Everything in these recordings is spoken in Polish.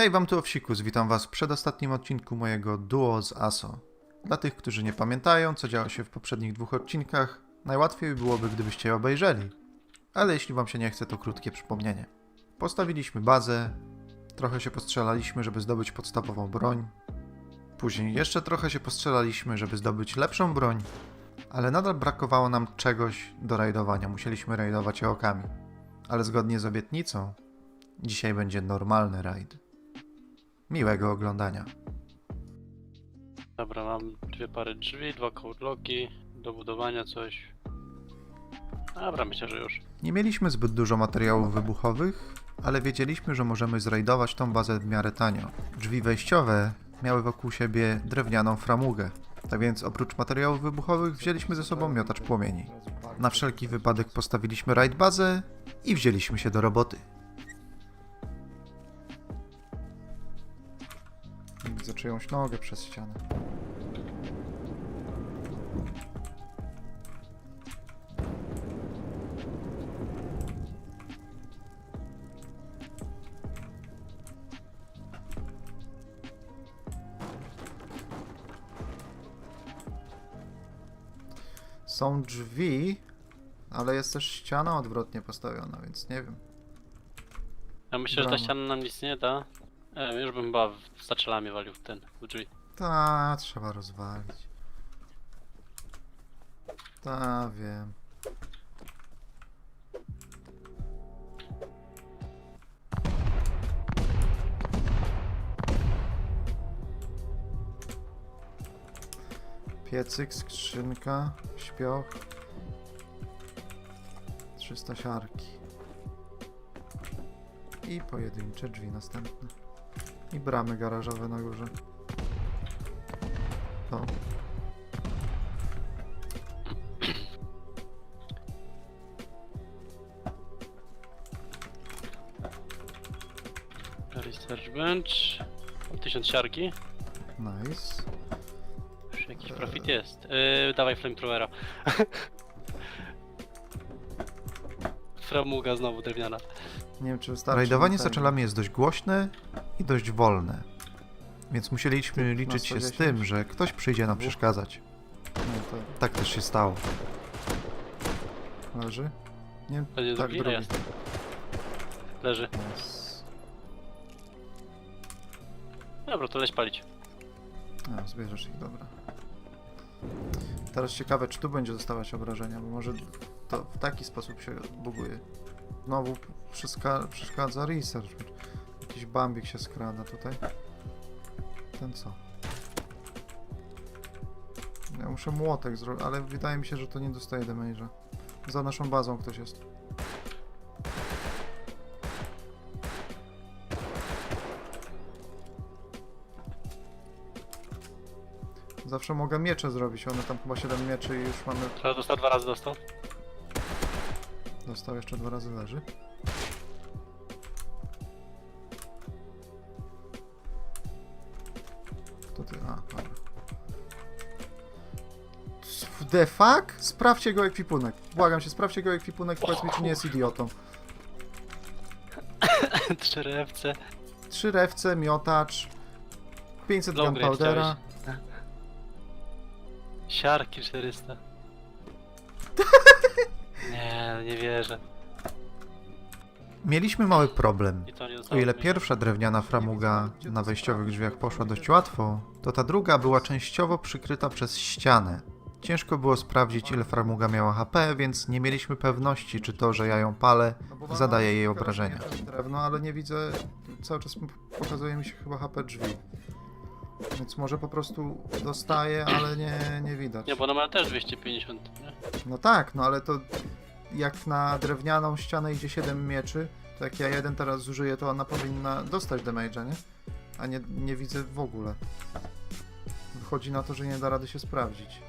Hej, wam tu Owsikus, witam was w przedostatnim odcinku mojego duo z ASO. Dla tych, którzy nie pamiętają, co działo się w poprzednich dwóch odcinkach, najłatwiej byłoby, gdybyście je obejrzeli. Ale jeśli wam się nie chce, to krótkie przypomnienie. Postawiliśmy bazę, trochę się postrzelaliśmy, żeby zdobyć podstawową broń. Później jeszcze trochę się postrzelaliśmy, żeby zdobyć lepszą broń, ale nadal brakowało nam czegoś do rajdowania. Musieliśmy rajdować okami. Ale zgodnie z obietnicą, dzisiaj będzie normalny rajd. Miłego oglądania. Dobra, mam dwie pary drzwi, dwa kołdloki, do budowania coś. Dobra, myślę, że już. Nie mieliśmy zbyt dużo materiałów wybuchowych, ale wiedzieliśmy, że możemy zrajdować tą bazę w miarę tanio. Drzwi wejściowe miały wokół siebie drewnianą framugę. Tak więc oprócz materiałów wybuchowych wzięliśmy ze sobą miotacz płomieni. Na wszelki wypadek postawiliśmy raid bazę i wzięliśmy się do roboty. Czyjąś nogę przez ścianę. Są drzwi, ale jest też ściana odwrotnie postawiona, więc nie wiem. Ja myślę, że Brama. ta ściana nam nic nie da. E, już bym chyba w- zaczylami walił ten, w drzwi. Ta, trzeba rozwalić. Ta, wiem. Piecyk, skrzynka, śpioch. 300 siarki. I pojedyncze drzwi następne. I bramy garażowe na górze. To. Research bench. O, Tysiąc siarki. Nice. Już jakiś Eee. profit jest. Yy, dawaj flamethrowera. Framuga znowu drewniana. Nie wiem, czy wystarczy. Rajdowanie z oczelami jest dość głośne i dość wolne. Więc musieliśmy liczyć się z 110. tym, że ktoś przyjdzie nam przeszkadzać. Nie, to Tak też się stało. leży. Nie, nie tak, drugi? drugi. Jest. Leży. Yes. Dobra, to leć palić. A, zbierzesz ich, dobra. Teraz ciekawe, czy tu będzie dostawać obrażenia, bo może to w taki sposób się buguje. Znowu przeszka- przeszkadza research. Jakiś bambik się skrada tutaj. Ten co? Ja muszę młotek zrobić, ale wydaje mi się, że to nie dostaje damage'a. Za naszą bazą ktoś jest. Zawsze mogę miecze zrobić, one tam chyba 7 mieczy i już mamy... Teraz dostał dwa razy dostał. Dostał jeszcze dwa razy leży. The fuck? Sprawdźcie go ekwipunek. Błagam się, sprawdźcie go ekwipunek i powiedz mi, czy nie jest idiotą. Trzy rewce. Trzy rewce, miotacz, 500 Long range gunpowdera. chciałeś. Siarki 400. Nie, no nie wierzę. Mieliśmy mały problem. I to nie O zostało ile mi. pierwsza drewniana framuga na wejściowych drzwiach poszła dość łatwo, to ta druga była częściowo przykryta przez ścianę. Ciężko było sprawdzić, ile framuga miała HP, więc nie mieliśmy pewności, czy to, że ja ją palę, zadaje jej obrażenia. Drewno, ale nie widzę, cały czas pokazuje mi się chyba HP drzwi. Więc może po prostu dostaje, ale nie, nie widać. Nie, bo ona ma też 250, nie? No tak, no ale to jak na drewnianą ścianę idzie 7 mieczy, to jak ja jeden teraz zużyję, to ona powinna dostać damage'a, nie? A nie, nie widzę w ogóle. Wychodzi na to, że nie da rady się sprawdzić.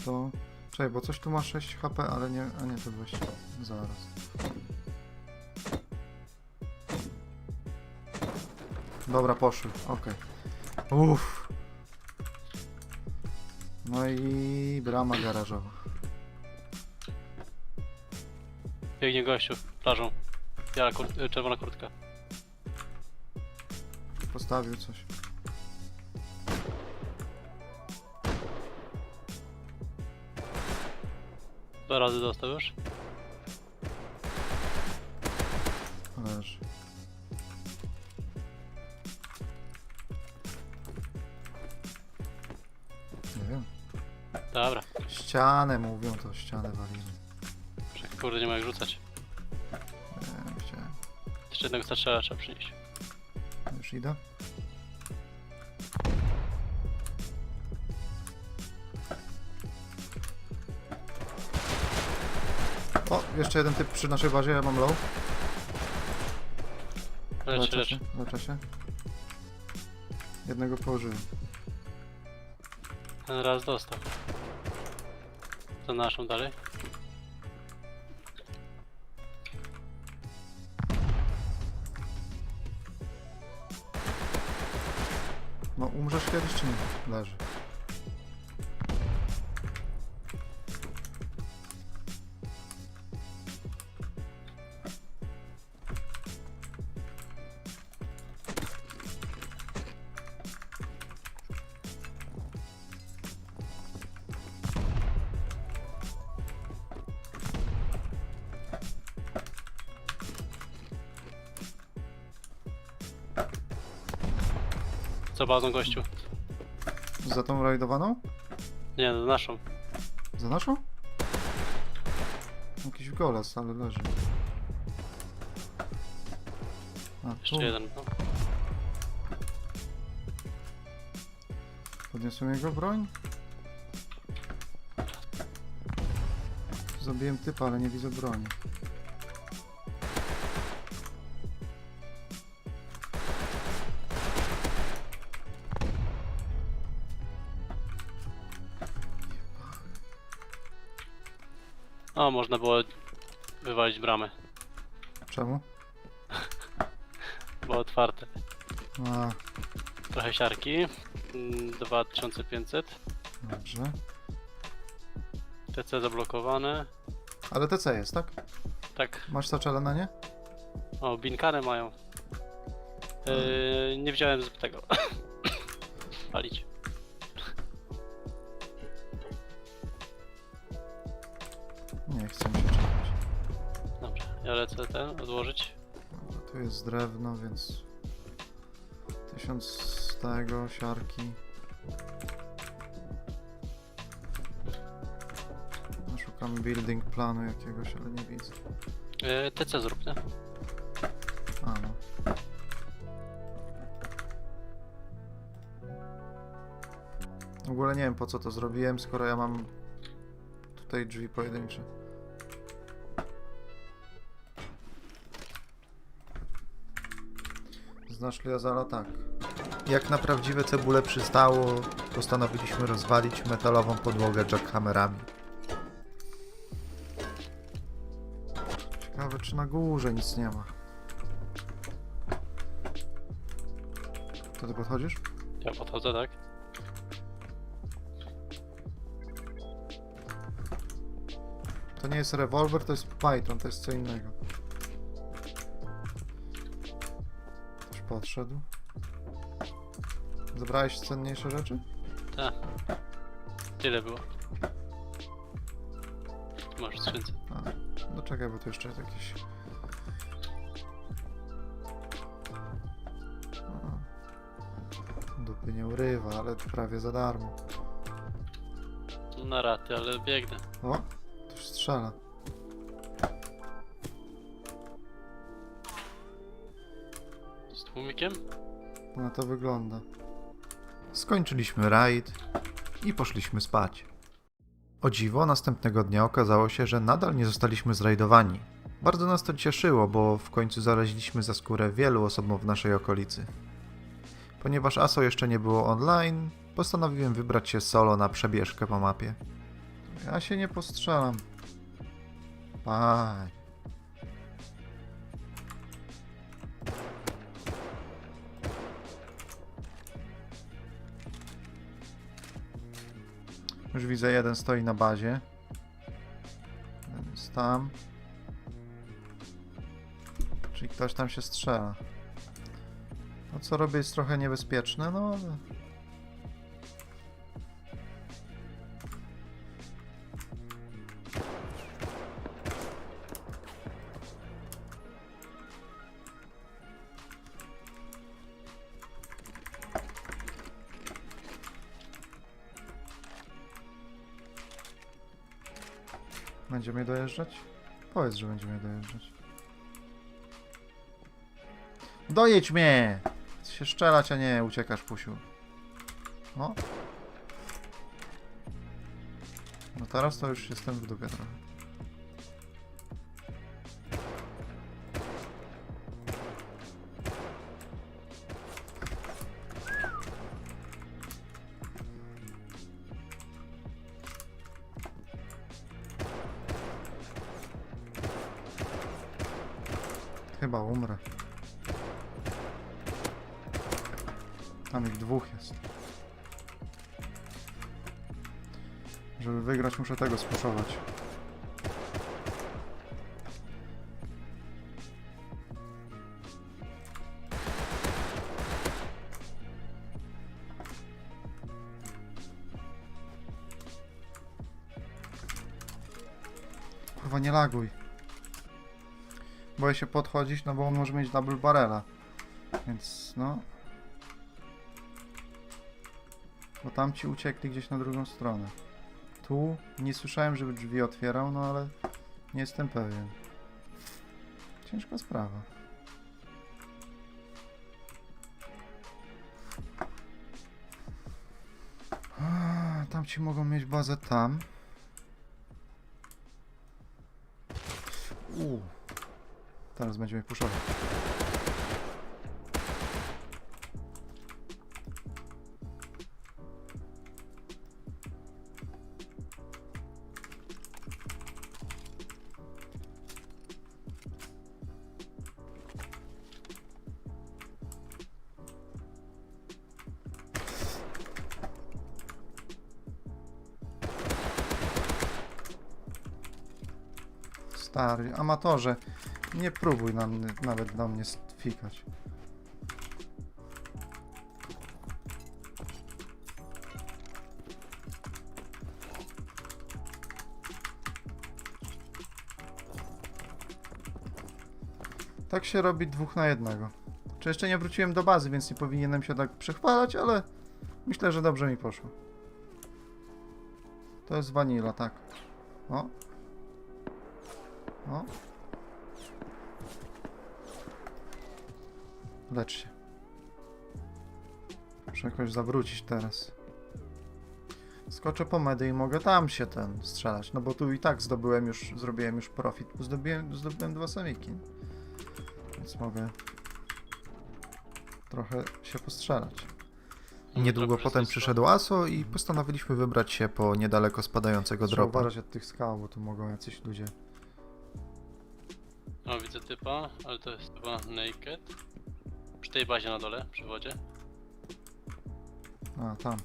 Sto... Czekaj, bo coś tu ma 6 HP, ale nie... A nie, to 20. Zaraz. Dobra, poszły, okej. Uff. No i brama garażowa. Biegnie gościu plażą. Biała kur... czerwona kurtka. Postawił coś. Razy dostał już. Leży. Nie wiem. Dobra. Ścianę mówią, to ścianę walimy. Kurde, nie ma jak rzucać. Nie, nie chciałem. Jeszcze jednego strzela trzeba przynieść. Już idę. Jeszcze jeden typ przy naszej bazie, ja mam low. Lecz, Leczę lecz. się, leczę się. Jednego położyłem. Ten raz dostał. Za naszą dalej. No, umrzesz kiedyś czy nie? Leży. Co bazą gościu? Za tą rajdowaną? Nie, za naszą. Za naszą? Jakiś goles, ale leży. A, tu. Jeszcze jeden. No. Podniosłem jego broń. Zabiłem typa, ale nie widzę broni. Można było wywalić bramę. Czemu? Było otwarte. A, Trochę siarki. Mm, 2500. dobrze. TC zablokowane. Ale TC jest, tak? Tak. Masz saczele na nie? O, binkany mają. Yy, nie wziąłem z tego. Palić. Lecę ten odłożyć. Dobra, tu jest drewno, więc... Tysiąc z tego, siarki. No, Szukam building planu jakiegoś, ale nie widzę. Yy, TC zrób, nie? A no. W ogóle nie wiem po co to zrobiłem, skoro ja mam tutaj drzwi pojedyncze. Znasz Liazala? Tak. Jak na prawdziwe cebule przystało, postanowiliśmy rozwalić metalową podłogę jackhammerami. Ciekawe czy na górze nic nie ma. To ty podchodzisz? Ja podchodzę, tak? To nie jest rewolwer, to jest Python, to jest co innego. Podszedł. Zabrałeś cenniejsze rzeczy? Tak. Tyle było. Masz w skrzynce. A, no czekaj, bo tu jeszcze jest jakieś... A. Dupy nie urywa, ale prawie za darmo. Na raty, ale biegnę. O, ktoś strzela. Tłumikiem? Na to wygląda. Skończyliśmy raid i poszliśmy spać. O dziwo, następnego dnia okazało się, że nadal nie zostaliśmy zrajdowani. Bardzo nas to cieszyło, bo w końcu zaleźliśmy za skórę wielu osobom w naszej okolicy. Ponieważ ASO jeszcze nie było online, postanowiłem wybrać się solo na przebieżkę po mapie. Ja się nie postrzelam. Paj. Już widzę, jeden stoi na bazie. Jest tam. Czyli ktoś tam się strzela. To co robię jest trochę niebezpieczne, no ale... Będziemy dojeżdżać? Powiedz, że będziemy dojeżdżać. Dojedź mnie! Chcę się szczelać, a nie uciekasz, pusiu. No. No teraz to już jestem w dupie trochę. Żeby wygrać muszę tego spuszować. Kurwa nie laguj. Boję się podchodzić, no bo on może mieć double barrela. Więc no. Bo tam ci uciekli gdzieś na drugą stronę. Tu nie słyszałem, żeby drzwi otwierał, no ale nie jestem pewien. Ciężka sprawa. A, Tam ci mogą mieć bazę tam. Uuu. Teraz będziemy puszować. Stary, amatorze, nie próbuj na mnie, nawet na mnie fikać. Tak się robi dwóch na jednego. Czy jeszcze nie wróciłem do bazy, więc nie powinienem się tak przechwalać, ale myślę, że dobrze mi poszło. To jest vanilla, tak. O. O. Lecz się. Muszę jakoś zawrócić teraz. Skoczę po medy i mogę tam się ten strzelać, no bo tu i tak zdobyłem już, zrobiłem już profit, bo zdobyłem, zdobyłem dwa samiki. Więc mogę trochę się postrzelać. Niedługo Dobra, potem przyszedł Aso i postanowiliśmy wybrać się po niedaleko spadającego Trzeba dropa. uważać od tych skał, bo tu mogą jacyś ludzie. O, widzę typa, ale to jest chyba naked. Przy tej bazie na dole, przy wodzie. A, tam.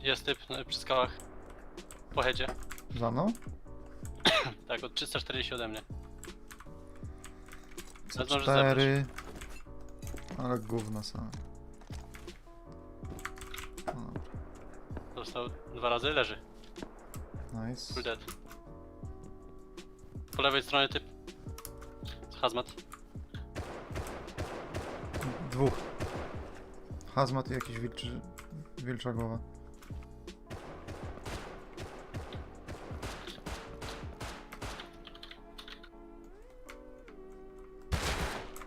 Jest typ na, przy skałach. Po headzie. Za mną? Tak, od 340 ode mnie. Zebrać. C4. Ale gówno same. Dobra, Dostał dwa razy, leży. Nice. Dead. Po lewej stronie typ. Hazmat. Dwóch. Hazmat i jakiś wilczy, wilcza głowa.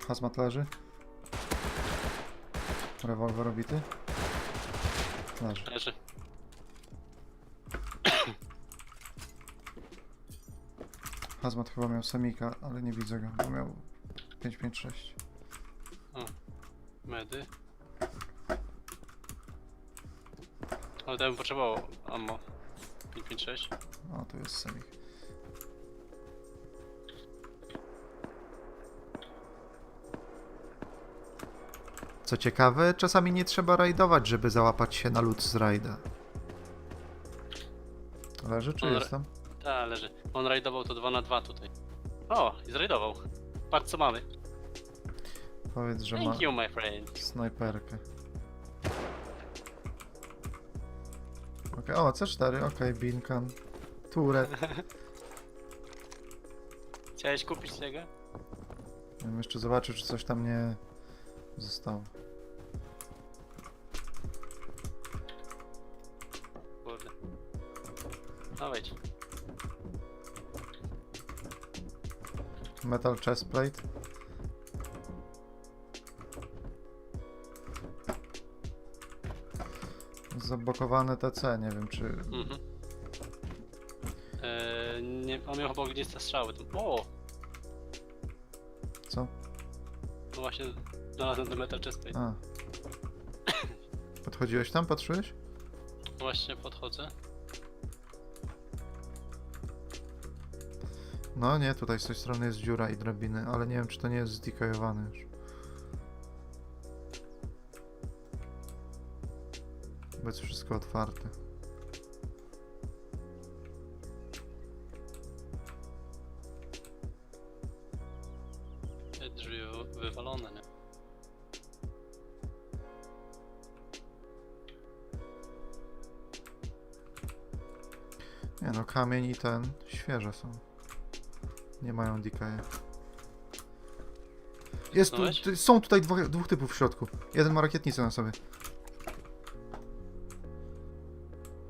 Hazmat leży. Rewolwer obity. Leży. Leży. Hazmat chyba miał semika, ale nie widzę go. bo Miał 556. Medy. Ale to bym potrzebował ammo. 556. O, tu jest semik. Co ciekawe, czasami nie trzeba rajdować, żeby załapać się na lód z rajda. Leży czy On re- jest tam? Ta, leży. On rajdował to 2 na 2 tutaj. O, i zrajdował. Patrz co mamy. Powiedz, że ma Thank you, my friend. snajperkę. Okej, o, C4, okej, Binkan. Turet. Chciałeś kupić tego? Ja bym jeszcze zobaczył, czy coś tam nie zostało. Metal chestplate. Zablokowane TC, nie wiem czy... Mhm. Eee, nie, on miał chyba gdzieś te strzały. Tam. O! Co? No właśnie znalazłem ten metal chestplate. A. Podchodziłeś tam, patrzyłeś? Właśnie podchodzę. No nie, tutaj z tej strony jest dziura i drabiny, ale nie wiem czy to nie jest zdekajowane już. Bo jest wszystko otwarte. Te drzwi wy- wywalone, nie? Nie no, kamień i ten świeże są. Nie mają decaya. Jest tu, tu, są tutaj dwóch, dwóch typów w środku. Jeden ma rakietnicę na sobie.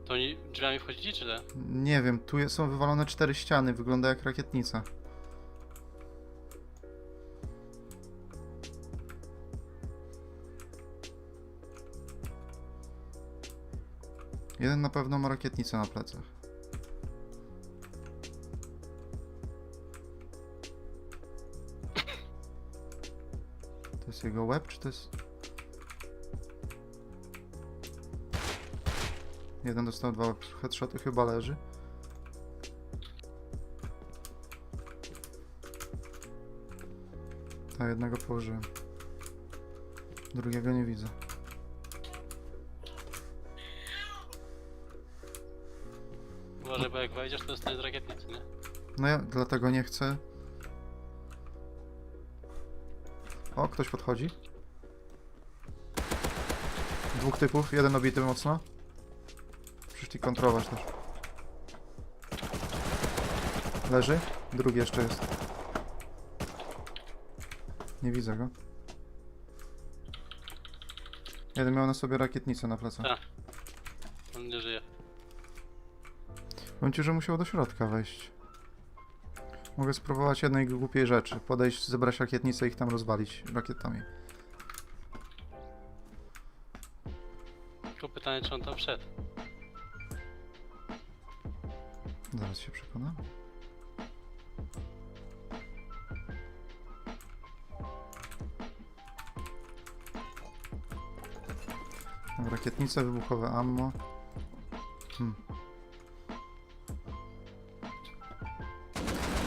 To oni drzwiami wchodzili, czy nie? Nie wiem, tu je- są wywalone cztery ściany, wygląda jak rakietnica. Jeden na pewno ma rakietnicę na plecach. Jest jego łeb, czy to jest... Jeden dostał dwa headshoty, chyba leży. Tak, jednego położyłem. Drugiego nie widzę. Uważaj, bo jak wejdziesz, to dostaniesz z rakietnicy, nie? No ja dlatego nie chcę. Ktoś podchodzi. Dwóch typów, jeden obity mocno. Przyszli kontrolować też. Leży, drugi jeszcze jest. Nie widzę go. Jeden miał na sobie rakietnicę na plecach. Tak. On nie żyje. Powiem ci, że musiał do środka wejść. Mogę spróbować jednej głupiej rzeczy. Podejść, zebrać rakietnicę i ich tam rozwalić rakietami. Tylko pytanie, czy on tam wszedł. Zaraz się przekonam. Rakietnice, wybuchowe ammo. Hmm.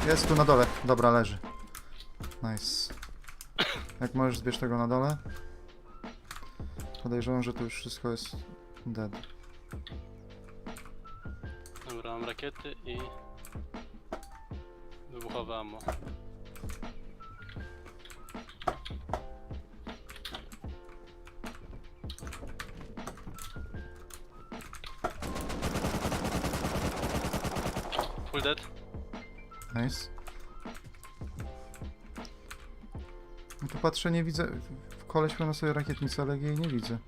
Jest tu na dole. Dobra, leży. Nice. Jak możesz, zbierz tego na dole. Podejrzewam, że tu już wszystko jest dead. Dobra, mam rakiety i... Wybuchowe ammo. Nice. No tu patrzę, nie widzę. W koleś ma na sobie rakietnicę, ale jej nie widzę.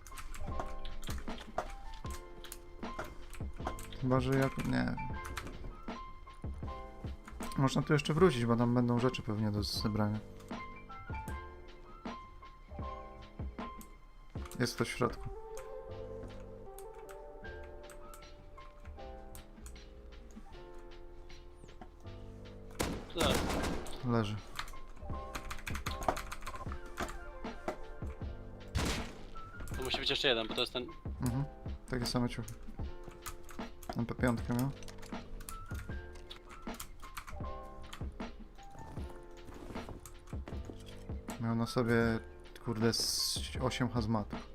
Chyba, że jak. Nie. Można tu jeszcze wrócić, bo tam będą rzeczy pewnie do zebrania. Jest ktoś w środku. Leży. To musi być jeszcze jeden, bo to jest ten... Mhm. Takie same ciuchy. MP5 miał. Miał na sobie, kurde, z 8 hazmatów.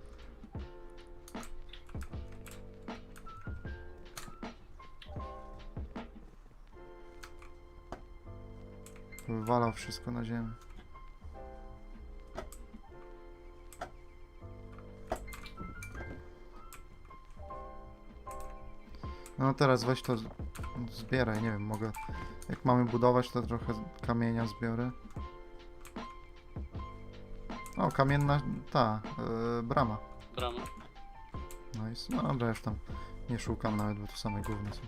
Wywalał wszystko na ziemię. No teraz weź to zbieraj, nie wiem, mogę... Jak mamy budować, to trochę kamienia zbiorę. O, kamienna, ta, yy, brama. Brama. Nice. No dobra, już tam nie szukam nawet, bo to same gówno są.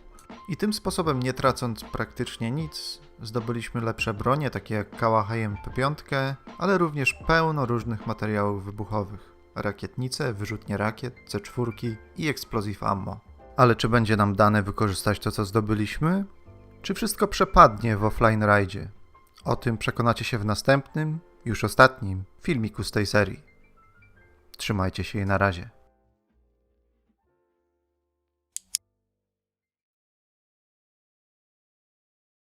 I tym sposobem, nie tracąc praktycznie nic, zdobyliśmy lepsze bronie, takie jak Kałacha MP5, ale również pełno różnych materiałów wybuchowych. Rakietnice, wyrzutnie rakiet, C4 i explosive ammo. Ale czy będzie nam dane wykorzystać to, co zdobyliśmy? Czy wszystko przepadnie w offline rajdzie? O tym przekonacie się w następnym, już ostatnim filmiku z tej serii. Trzymajcie się i na razie.